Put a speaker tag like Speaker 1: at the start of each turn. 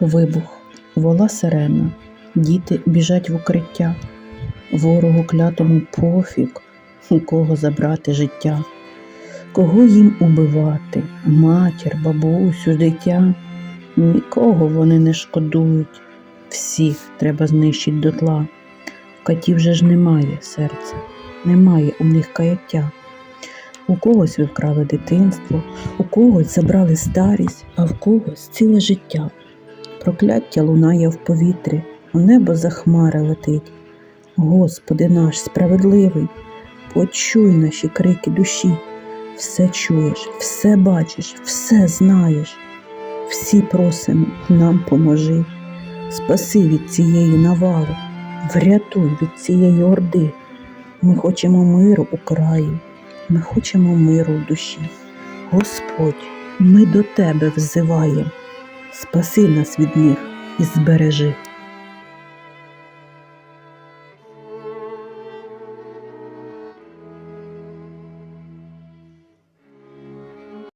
Speaker 1: Вибух, вола сирена, діти біжать в укриття. Ворогу клятому пофіг, у кого забрати життя, кого їм убивати, матір, бабусю, дитя. Нікого вони не шкодують, всіх треба знищити дотла. Катів же ж немає серця, немає у них каяття. У когось ви вкрали дитинство, у когось забрали старість, а в когось ціле життя. Прокляття лунає в повітрі, у небо за хмари летить. Господи наш справедливий, почуй наші крики душі. Все чуєш, все бачиш, все знаєш. Всі просимо, нам поможи. Спаси від цієї навали, врятуй від цієї орди. Ми хочемо миру у краї, ми хочемо миру в душі. Господь, ми до Тебе взиваємо. Спаси нас від них і збережи.